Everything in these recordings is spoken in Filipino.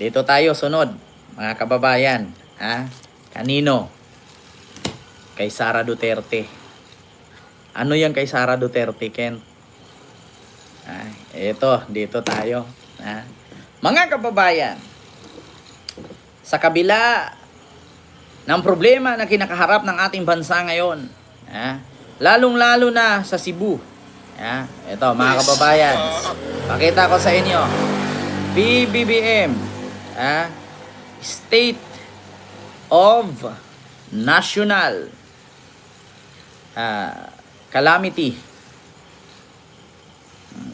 Dito tayo, sunod. Mga kababayan. Ha? Kanino? Kay Sara Duterte. Ano yan kay Sara Duterte, Ken? Ay, eto, dito tayo. Ha? Mga kababayan, sa kabila ng problema na kinakaharap ng ating bansa ngayon, ha? lalong-lalo na sa Cebu. Ha? Ito, mga kababayan, pakita ko sa inyo. PBBM, ha? State of National ah, Calamity.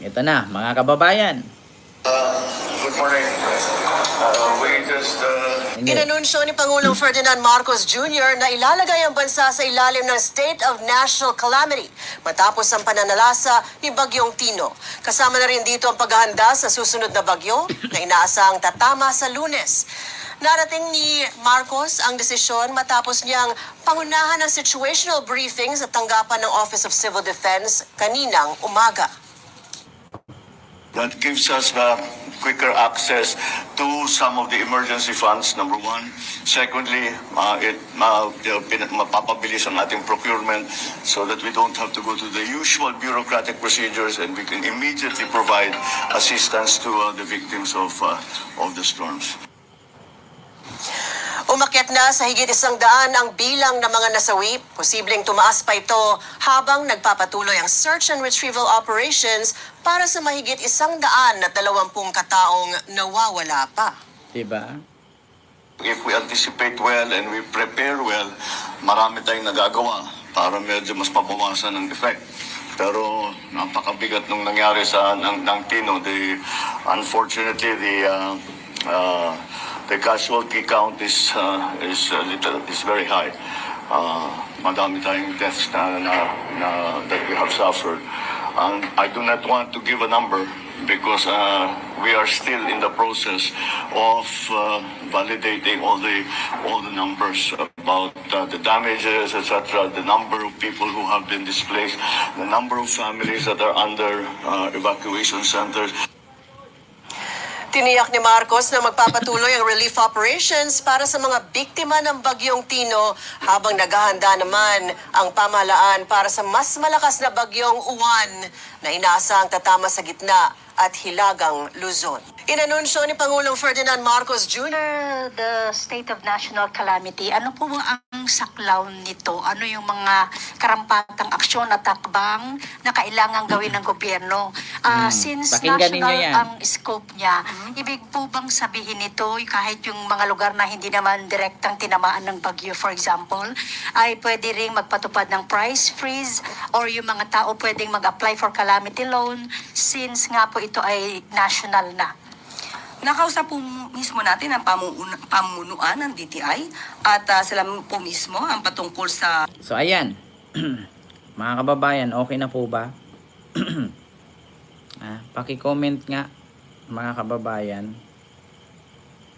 Ito na, mga kababayan. Uh, morning. Uh, We just, uh. Inanunsyo ni Pangulong Ferdinand Marcos Jr. na ilalagay ang bansa sa ilalim ng State of National Calamity matapos ang pananalasa ni Bagyong Tino. Kasama na rin dito ang paghahanda sa susunod na bagyo na inaasahang tatama sa lunes. Narating ni Marcos ang desisyon matapos niyang pangunahan ng situational briefing sa tanggapan ng Office of Civil Defense kaninang umaga. that gives us uh, quicker access to some of the emergency funds, number one. Secondly, uh, it uh, mapapabilis ang ating procurement so that we don't have to go to the usual bureaucratic procedures and we can immediately provide assistance to uh, the victims of, uh, of the storms. Umakyat na sa higit isang daan ang bilang ng mga nasawi. Posibleng tumaas pa ito habang nagpapatuloy ang search and retrieval operations para sa mahigit isang daan at dalawampung kataong nawawala pa. Diba? If we anticipate well and we prepare well, marami tayong nagagawa para medyo mas mabawasan ang effect. Pero napakabigat nung nangyari sa ng, ng Tino. The, unfortunately, the uh, uh, the casualty count is uh, is uh, little, is very high. Uh, madami tayong deaths na, na, na that we have suffered. And I do not want to give a number because uh, we are still in the process of uh, validating all the all the numbers about uh, the damages, etc., the number of people who have been displaced, the number of families that are under uh, evacuation centers. Tiniyak ni Marcos na magpapatuloy ang relief operations para sa mga biktima ng bagyong Tino habang naghahanda naman ang pamahalaan para sa mas malakas na bagyong Uwan na inaasahang tatama sa gitna at hilagang Luzon. Inanunsyo ni Pangulong Ferdinand Marcos Jr. The state of national calamity, ano po ang saklaw nito? Ano yung mga karampatang aksyon at takbang na kailangan gawin ng gobyerno? Ah, Since Pakinggan national ang scope niya, ibig po bang sabihin nito, kahit yung mga lugar na hindi naman direktang tinamaan ng bagyo, for example, ay pwede ring magpatupad ng price freeze or yung mga tao pwedeng mag-apply for calamity loan since nga po ito ay national na? Nakausap po mismo natin ang pamunuan ng DTI at ah, sila po mismo ang patungkol sa So ayan, mga kababayan, okay na po ba? ah, paki-comment nga mga kababayan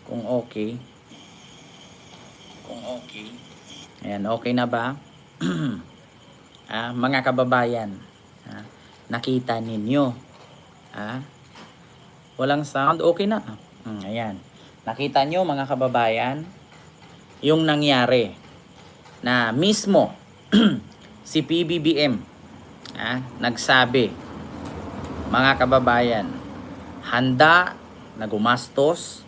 kung okay. Kung okay. Ayan, okay na ba? ah, mga kababayan, ah, nakita ninyo. Ah, walang sound, okay na. Hmm, ayan. Nakita nyo mga kababayan yung nangyari na mismo si PBBM ah, nagsabi mga kababayan handa na gumastos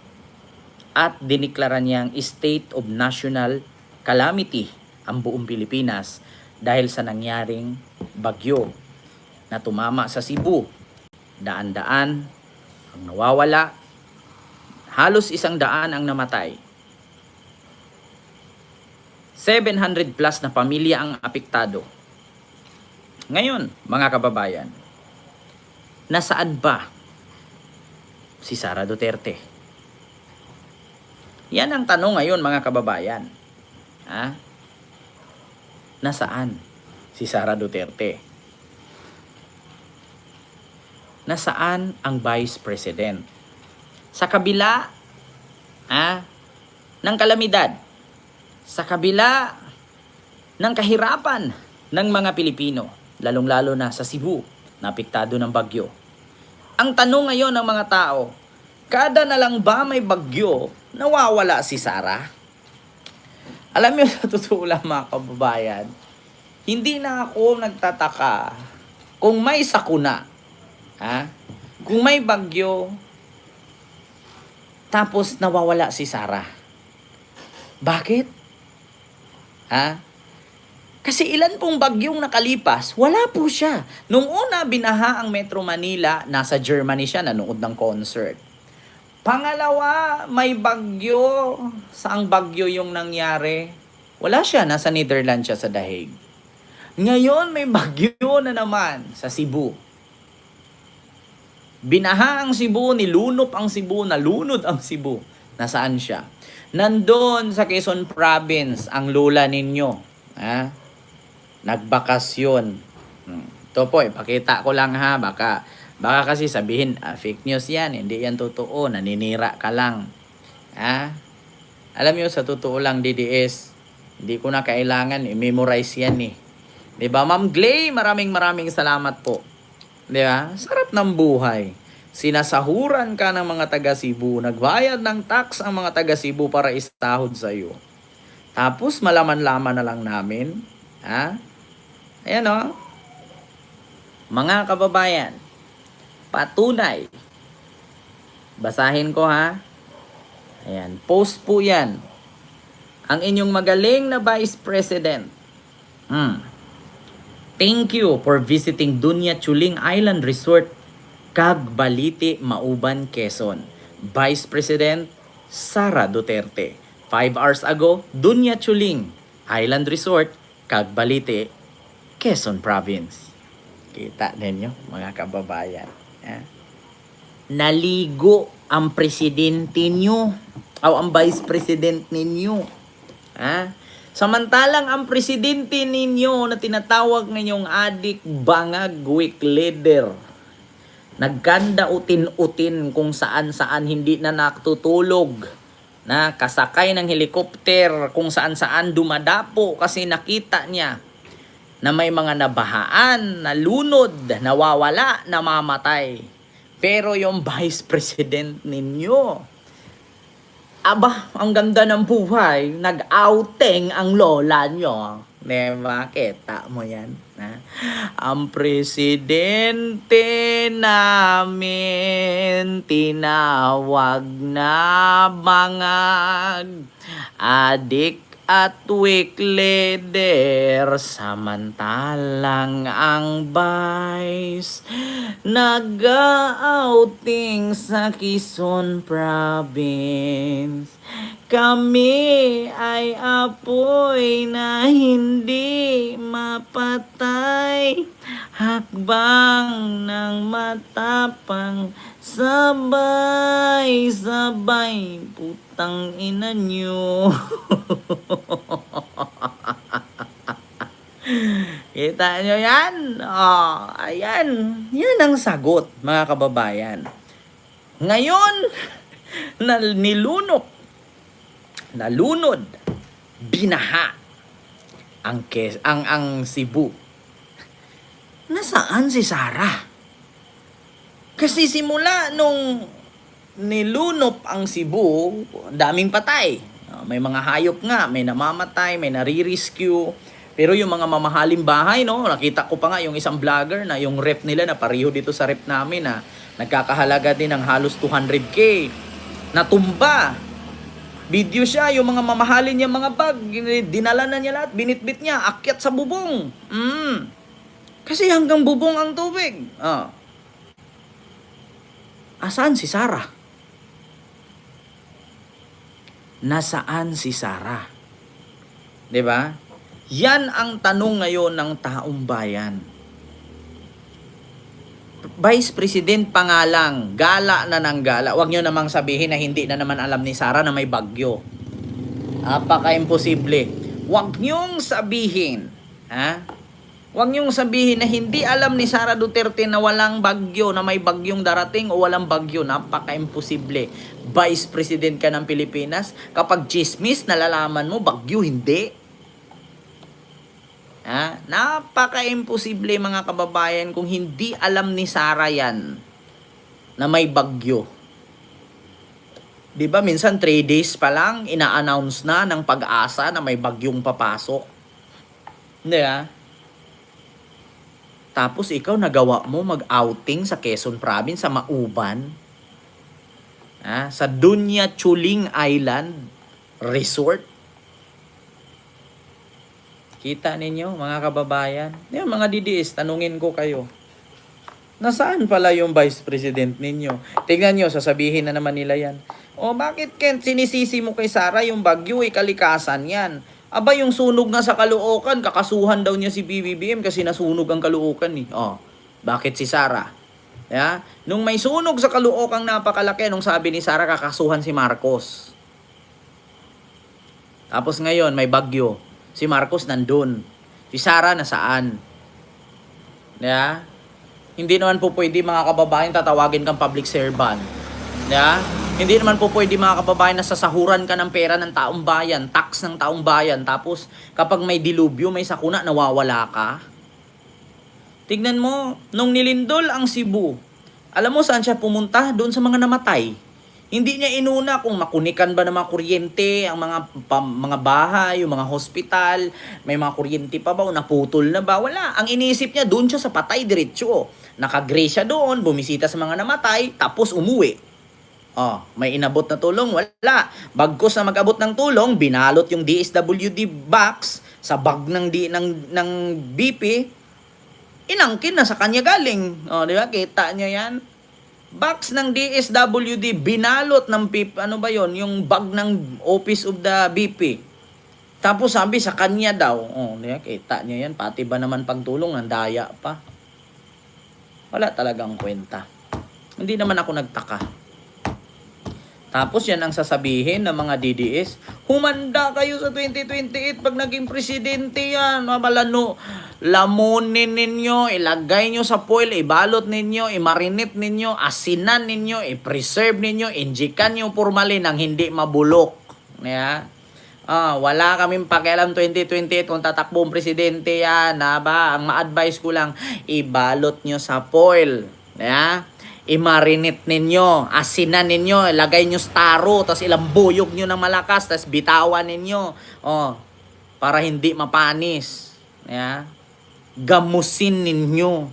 at diniklara niyang state of national calamity ang buong Pilipinas dahil sa nangyaring bagyo na tumama sa Cebu. Daan-daan ang nawawala. Halos isang daan ang namatay. 700 plus na pamilya ang apektado. Ngayon, mga kababayan, nasaan ba si Sara Duterte? Yan ang tanong ngayon mga kababayan. Ha? Nasaan si Sara Duterte? Nasaan ang Vice President? Sa kabila ha, ng kalamidad, sa kabila ng kahirapan ng mga Pilipino, lalong-lalo na sa Cebu, na apektado ng bagyo. Ang tanong ngayon ng mga tao, Kada na lang ba may bagyo, nawawala si Sarah? Alam niyo, sa totoo lang mga kababayan, hindi na ako nagtataka kung may sakuna, ha? Kung may bagyo, tapos nawawala si Sarah. Bakit? Ha? Kasi ilan pong bagyong nakalipas, wala po siya. Nung una, binaha ang Metro Manila, nasa Germany siya, nanood ng concert. Pangalawa, may bagyo. Saang bagyo yung nangyari? Wala siya, nasa Netherlands siya sa Dahig. Ngayon, may bagyo na naman sa Cebu. Binaha ang Cebu, nilunop ang Cebu, nalunod ang Cebu. Nasaan siya? Nandun sa Quezon Province, ang lola ninyo. Ha? Nagbakasyon. Hmm. Ito po, ipakita ko lang ha. Baka, baka kasi sabihin, ah, fake news yan. Hindi yan totoo. Naninira ka lang. Ha? Alam niyo sa totoo lang, DDS, hindi ko na kailangan i-memorize yan eh. 'Di ba? Ma'am Glay, maraming maraming salamat po. 'Di ba? Sarap ng buhay. Sinasahuran ka ng mga taga Cebu, nagbayad ng tax ang mga taga Cebu para istahod sa iyo. Tapos malaman-laman na lang namin, ha? Ayan o. Mga kababayan, patunay. Basahin ko ha. Ayan, post po yan. Ang inyong magaling na Vice President. Hmm. Thank you for visiting Dunya Chuling Island Resort, Cagbalite, Mauban, Quezon. Vice President Sara Duterte. Five hours ago, Dunya Chuling Island Resort, Cagbalite, Quezon Province. Kita ninyo, mga kababayan. Eh? Naligo ang presidente nyo o ang vice president ninyo. Ha? Samantalang ang presidente ninyo na tinatawag ngayong adik bangag weak leader, nagkanda utin-utin kung saan-saan hindi na nakatutulog, na kasakay ng helikopter kung saan-saan dumadapo kasi nakita niya na may mga nabahaan, nalunod, nawawala, namamatay. Pero yung vice president ninyo, aba, ang ganda ng buhay, nag-outing ang lola nyo. Diba? Kita mo yan. Ha? Ang presidente namin tinawag na mga adik at weak leader samantalang ang vice nag-outing sa Quezon Province. Kami ay apoy na hindi mapatay. Hakbang ng matapang sabay-sabay putang ina nyo Kita nyo yan? Oh, ayan. Yan ang sagot, mga kababayan. Ngayon, na nilunok, nalunod, binaha ang kes, ang ang Cebu. Nasaan si Sarah? Kasi simula nung nilunop ang Cebu, daming patay. Ah, May mga hayop nga, may namamatay, may nare-rescue. Pero yung mga mamahaling bahay, no, nakita ko pa nga yung isang vlogger na yung rep nila na pareho dito sa rep namin na nagkakahalaga din ng halos 200k. Natumba. Video siya, yung mga mamahalin niya mga bag, dinala na niya lahat, binitbit niya, akyat sa bubong. Mm. Kasi hanggang bubong ang tubig. Ah. Asaan si Sarah? Nasaan si Sarah? 'Di ba? Yan ang tanong ngayon ng taong bayan. Vice President pa nga lang, gala na ng gala. Huwag nyo namang sabihin na hindi na naman alam ni Sara na may bagyo. Apaka-imposible. Huwag nyong sabihin, ha? Huwag niyong sabihin na hindi alam ni Sara Duterte na walang bagyo, na may bagyong darating o walang bagyo. Napaka-imposible. Vice President ka ng Pilipinas, kapag chismis, nalalaman mo, bagyo, hindi. Ha? Napaka-imposible mga kababayan kung hindi alam ni Sara yan na may bagyo. 'Di ba minsan 3 days pa lang ina-announce na ng pag-asa na may bagyong papasok. Hindi ah. Tapos ikaw nagawa mo mag-outing sa Quezon Province sa Mauban. Ah, sa Dunya Chuling Island Resort. Kita ninyo mga kababayan? Yan mga DDS, tanungin ko kayo. Nasaan pala yung vice president ninyo? Tingnan nyo, sasabihin na naman nila yan. O bakit Ken, sinisisi mo kay Sara yung bagyo, eh, kalikasan yan. Aba yung sunog nga sa Caloocan, kakasuhan daw niya si BBBM kasi nasunog ang Caloocan eh. Oh, bakit si Sara? Ya? Nung may sunog sa Caloocan napakalaki, nung sabi ni Sara kakasuhan si Marcos. Tapos ngayon may bagyo. Si Marcos nandun. Si Sara nasaan? Ya? Hindi naman po pwede mga kababayan tatawagin kang public servant. Ya? Hindi naman po pwede mga kababayan na sasahuran ka ng pera ng taong bayan, tax ng taong bayan, tapos kapag may dilubyo, may sakuna, nawawala ka. Tignan mo, nung nilindol ang Cebu, alam mo saan siya pumunta? Doon sa mga namatay. Hindi niya inuna kung makunikan ba ng mga kuryente, ang mga pa- mga bahay, yung mga hospital, may mga kuryente pa ba o naputol na ba? Wala. Ang iniisip niya doon siya sa patay diretso. Nakagrey siya doon, bumisita sa mga namatay, tapos umuwi. Oh, may inabot na tulong? Wala. Bagkos na mag-abot ng tulong, binalot yung DSWD box sa bag ng, di, ng, ng BP, inangkin na sa kanya galing. Oh, di ba? Kita niyo yan? Box ng DSWD, binalot ng PIP, ano ba yon Yung bag ng Office of the BP. Tapos sabi sa kanya daw, oh, di ba? Kita niyo yan, pati ba naman pagtulong, ang daya pa. Wala talagang kwenta. Hindi naman ako nagtaka. Tapos yan ang sasabihin ng mga DDS, humanda kayo sa 2028 pag naging presidente yan. Mabalano, lamunin ninyo, ilagay nyo sa foil, ibalot ninyo, imarinate ninyo, asinan ninyo, i-preserve ninyo, injikan nyo formalin ang hindi mabulok. Yeah? Ah, wala kaming pakialam 2028 kung tatakbo ang presidente yan, ha ba? Ang ma-advise ko lang, ibalot nyo sa foil. Yeah? I-marinate ninyo, asinan ninyo, ilagay nyo sa taro, tapos ilang buyog nyo ng malakas, tapos bitawan ninyo. Oh, para hindi mapanis. Yeah? Gamusin ninyo.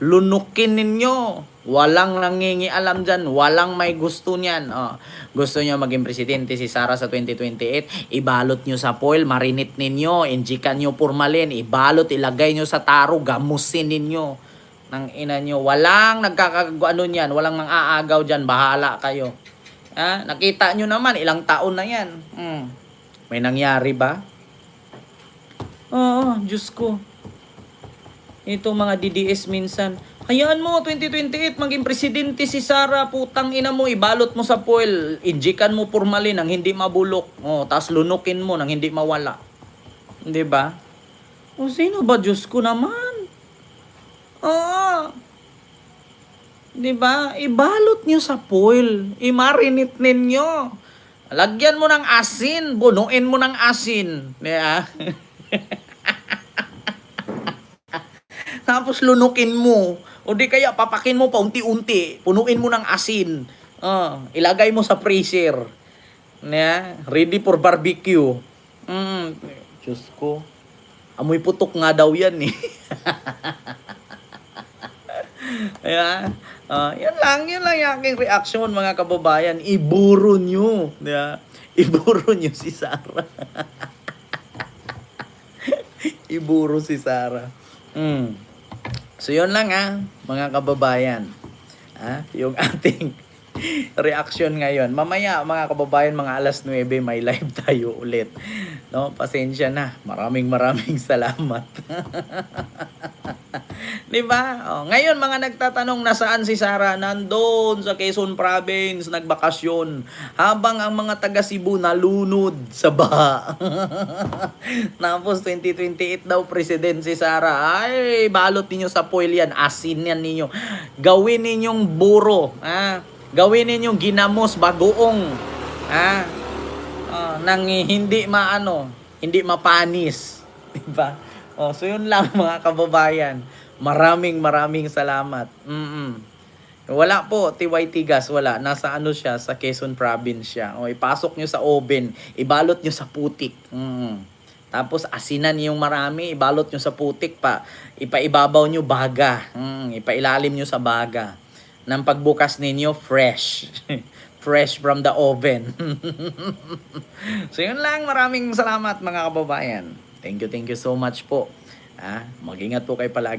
Lunukin ninyo. Walang nangingialam dyan. Walang may gusto niyan. Oh, gusto nyo maging presidente si Sara sa 2028, ibalot nyo sa foil, marinate ninyo, injikan nyo formalin, ibalot, ilagay nyo sa taro, gamusin ninyo ng ina nyo. Walang nagkakaguano niyan. Walang mang aagaw dyan. Bahala kayo. Ha? Nakita nyo naman, ilang taon na yan. Hmm. May nangyari ba? Oo, Diyos ko. Ito mga DDS minsan. Hayaan mo, 2028, maging presidente si Sara, putang ina mo, ibalot mo sa foil, injikan mo formalin nang hindi mabulok. Oh, tapos lunukin mo nang hindi mawala. 'Di ba? O sino ba Diyos ko naman? Oo. 'Di ba? Ibalot niyo sa foil. I-marinate ninyo. Lagyan mo ng asin, bunuin mo ng asin. Di ba? Tapos lunukin mo. O di kaya papakin mo pa unti-unti. Punuin mo ng asin. Ah, ilagay mo sa freezer. Yeah, ready for barbecue. Mm, Diyos ko. Amoy putok nga daw yan eh. Ayan. Ah, yan lang, yan lang yung aking reaction mga kababayan. Iburo nyo. Yeah. Iburo nyo si Sarah. Iburo si Sarah. Mm. So yun lang ah, mga kababayan. Ah, yung ating reaction ngayon. Mamaya mga kababayan, mga alas 9 may live tayo ulit. No, pasensya na. Maraming maraming salamat. 'Di ba? Oh, ngayon mga nagtatanong nasaan si Sara? Nandoon sa Quezon Province, nagbakasyon. Habang ang mga taga Cebu nalunod sa baha. Tapos 2028 daw president si Sara. Ay, balot ninyo sa foil yan. Asin yan ninyo. Gawin ninyong buro. Ha? Gawin ninyong ginamos, bagoong. Ha? Ah, nang hindi maano, hindi mapanis. 'Di ba? Oh, so yun lang mga kababayan. Maraming maraming salamat. Mm Wala po, TYT gas, wala. Nasa ano siya, sa Quezon Province siya. O, ipasok nyo sa oven, ibalot nyo sa putik. Mm. Tapos asinan yung marami, ibalot nyo sa putik pa. Ipaibabaw nyo baga. Mm, ipailalim nyo sa baga. Nang pagbukas ninyo, fresh. fresh from the oven. so yun lang, maraming salamat mga kababayan. Thank you, thank you so much po. Ah, mag-ingat po kayo palagi.